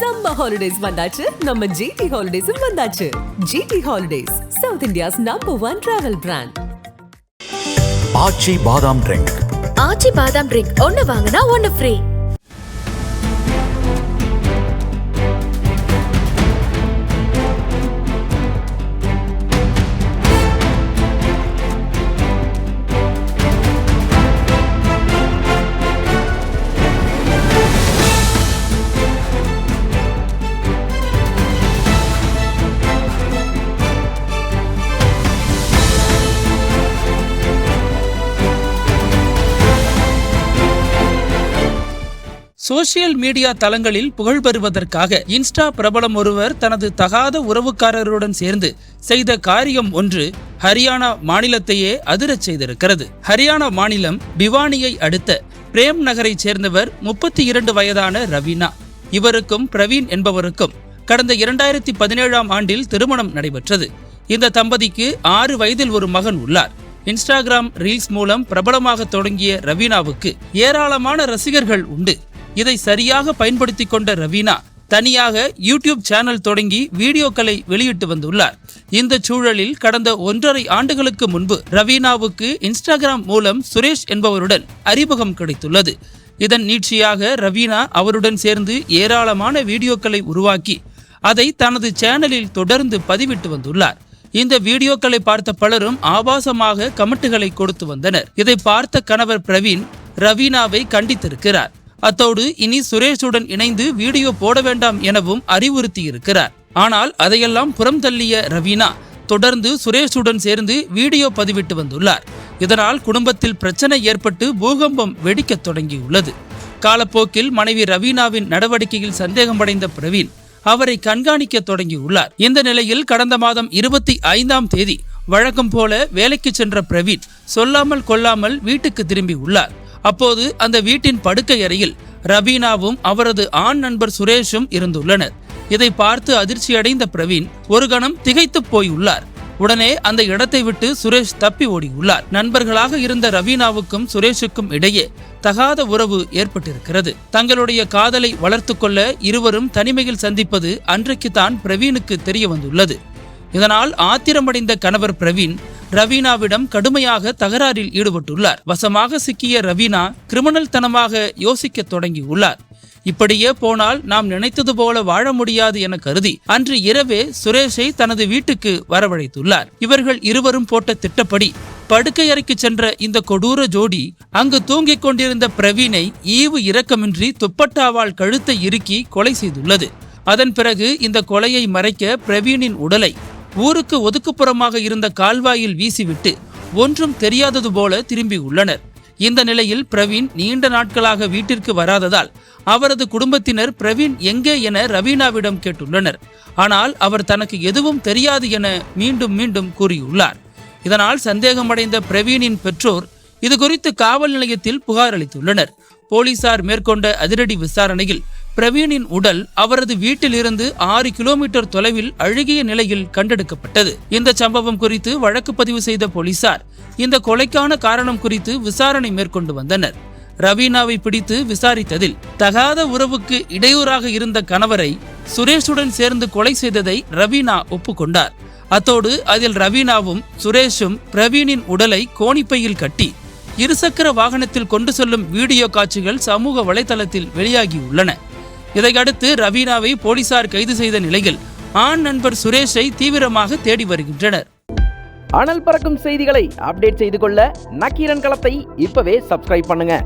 Summer holidays வந்தாச்சு. நம்ம GT ஹாலிடேஸும் வந்தாச்சு. GT holidays south India's number one travel brand Aachi பாதாம் ட்ரிங்க் ஆச்சி பாதாம் ட்ரிங்க் ஒன்னு வாங்கினா ஒன்னு ஃப்ரீ சோசியல் மீடியா தளங்களில் புகழ் பெறுவதற்காக இன்ஸ்டா பிரபலம் ஒருவர் தனது தகாத உறவுக்காரருடன் சேர்ந்து செய்த காரியம் ஒன்று ஹரியானா மாநிலத்தையே அதிரச் செய்திருக்கிறது. ஹரியானா மாநிலம் பிவானியை அடுத்த பிரேம் நகரைச் சேர்ந்தவர் முப்பத்தி இரண்டு வயதான ரவீனா. இவருக்கும் பிரவீன் என்பவருக்கும் கடந்த இரண்டாயிரத்தி பதினேழாம் ஆண்டில் திருமணம் நடைபெற்றது. இந்த தம்பதிக்கு ஆறு வயதில் ஒரு மகன் உள்ளார். இன்ஸ்டாகிராம் ரீல்ஸ் மூலம் பிரபலமாக தொடங்கிய ரவீனாவுக்கு ஏராளமான ரசிகர்கள் உண்டு. இதை சரியாக பயன்படுத்தி கொண்ட ரவீனா தனியாக யூடியூப் சேனல் தொடங்கி வீடியோக்களை வெளியிட்டு வந்துள்ளார். இந்த சூழலில் கடந்த ஒன்றரை ஆண்டுகளுக்கு முன்பு ரவீனாவுக்கு இன்ஸ்டாகிராம் மூலம் சுரேஷ் என்பவருடன் அறிமுகம் கிடைத்துள்ளது. இதன் நீட்சியாக ரவீனா அவருடன் சேர்ந்து ஏராளமான வீடியோக்களை உருவாக்கி அதை தனது சேனலில் தொடர்ந்து பதிவிட்டு வந்துள்ளார். இந்த வீடியோக்களை பார்த்த பலரும் ஆபாசமாக கமெண்ட்டுகளை கொடுத்து வந்தனர். இதை பார்த்த கணவர் பிரவீன் ரவீனாவை கண்டித்திருக்கிறார். அத்தோடு இனி சுரேஷுடன் இணைந்து வீடியோ போட வேண்டாம் எனவும் அறிவுறுத்தி இருக்கிறார் ஆனால் அதையெல்லாம் புறம் தள்ளிய ரவீனா தொடர்ந்து சுரேஷுடன் சேர்ந்து வீடியோ பதிவிட்டு வந்துள்ளார். இதனால் குடும்பத்தில் பிரச்சனை ஏற்பட்டு பூகம்பம் வெடிக்கத் தொடங்கியுள்ளது. காலப்போக்கில் மனைவி ரவீனாவின் நடவடிக்கையில் சந்தேகமடைந்த பிரவீன் அவரை கண்காணிக்க தொடங்கியுள்ளார். இந்த நிலையில் கடந்த மாதம் இருபத்தி ஐந்தாம் தேதி வழக்கம் போல வேலைக்கு சென்ற பிரவீன் சொல்லாமல் கொள்ளாமல் வீட்டுக்கு திரும்பி உள்ளார். அப்போது அந்த வீட்டின் படுக்கை அறையில் ரவீனாவும் அவரது ஆண் நண்பர் சுரேஷும் இருந்துள்ளனர். இதை பார்த்து அதிர்ச்சியடைந்த பிரவீன் ஒரு கணம் திகைத்துப் போயுள்ளார். உடனே அந்த இடத்தை விட்டு சுரேஷ் தப்பி ஓடியுள்ளார். நண்பர்களாக இருந்த ரவீனாவுக்கும் சுரேஷுக்கும் இடையே தகாத உறவு ஏற்பட்டிருக்கிறது. தங்களுடைய காதலை வளர்த்து கொள்ள இருவரும் தனிமையில் சந்திப்பது அன்றைக்கு தான் பிரவீனுக்கு தெரிய வந்துள்ளது இதனால் ஆத்திரமடைந்த கணவர் பிரவீன் ரவீனாவிடம் கடுமையாக தகராறில் ஈடுபட்டுள்ளார். வசமாக சிக்கிய ரவீனா கிரிமினல் தனமாக யோசிக்க தொடங்கியுள்ளார். இப்படியே போனால் நாம் நினைத்தது போல வாழ முடியாது என கருதி அன்று இரவே சுரேஷை தனது வீட்டுக்கு வரவழைத்துள்ளார். இவர்கள் இருவரும் போட்ட திட்டப்படி படுக்கை அறைக்கு சென்ற இந்த கொடூர ஜோடி அங்கு தூங்கிக் கொண்டிருந்த பிரவீனை ஈவு இரக்கமின்றி துப்பட்டாவால் கழுத்தை இறுக்கி கொலை செய்துள்ளது. அதன் பிறகு இந்த கொலையை மறைக்க பிரவீனின் உடலை ஊருக்கு ஒதுக்குப்புறமாக இருந்த கால்வாயில் வீசிவிட்டு ஒன்றும் தெரியாதது போல திரும்பி உள்ளனர். இந்த நிலையில் பிரவீன் நீண்ட நாட்களாக வீட்டிற்கு வராததால் அவரது குடும்பத்தினர் பிரவீன் எங்கே என ரவீனாவிடம் கேட்டுள்ளனர். ஆனால் அவர் தனக்கு எதுவும் தெரியாது என மீண்டும் மீண்டும் கூறியுள்ளார். இதனால் சந்தேகமடைந்த பிரவீனின் பெற்றோர் இதுகுறித்து காவல் நிலையத்தில் புகார் அளித்துள்ளனர். போலீசார் மேற்கொண்ட அதிரடி விசாரணையில் பிரவீனின் உடல் அவரது வீட்டில் இருந்து ஆறு கிலோமீட்டர் தொலைவில் அழுகிய நிலையில் கண்டெடுக்கப்பட்டது. இந்த சம்பவம் குறித்து வழக்கு பதிவு செய்த போலீசார் இந்த கொலைக்கான காரணம் குறித்து விசாரணை மேற்கொண்டு வந்தனர். ரவீனாவை பிடித்து விசாரித்ததில் தகாத உறவுக்கு இடையூறாக இருந்த கணவரை சுரேஷுடன் சேர்ந்து கொலை செய்ததை ரவீனா ஒப்புக்கொண்டார். அத்தோடு அதில் ரவீனாவும் சுரேஷும் பிரவீனின் உடலை கோணிப்பையில் கட்டி இருசக்கர வாகனத்தில் கொண்டு செல்லும் வீடியோ காட்சிகள் சமூக வலைதளத்தில் வெளியாகியுள்ளன இதையடுத்து ரவீனாவை போலீசார் கைது செய்த நிலையில் ஆண் நண்பர் சுரேஷை தீவிரமாக தேடி வருகின்றனர். அனல் பறக்கும் செய்திகளை அப்டேட் செய்து கொள்ள நக்கீரன் களத்தை இப்பவே சப்ஸ்கிரைப் பண்ணுங்க.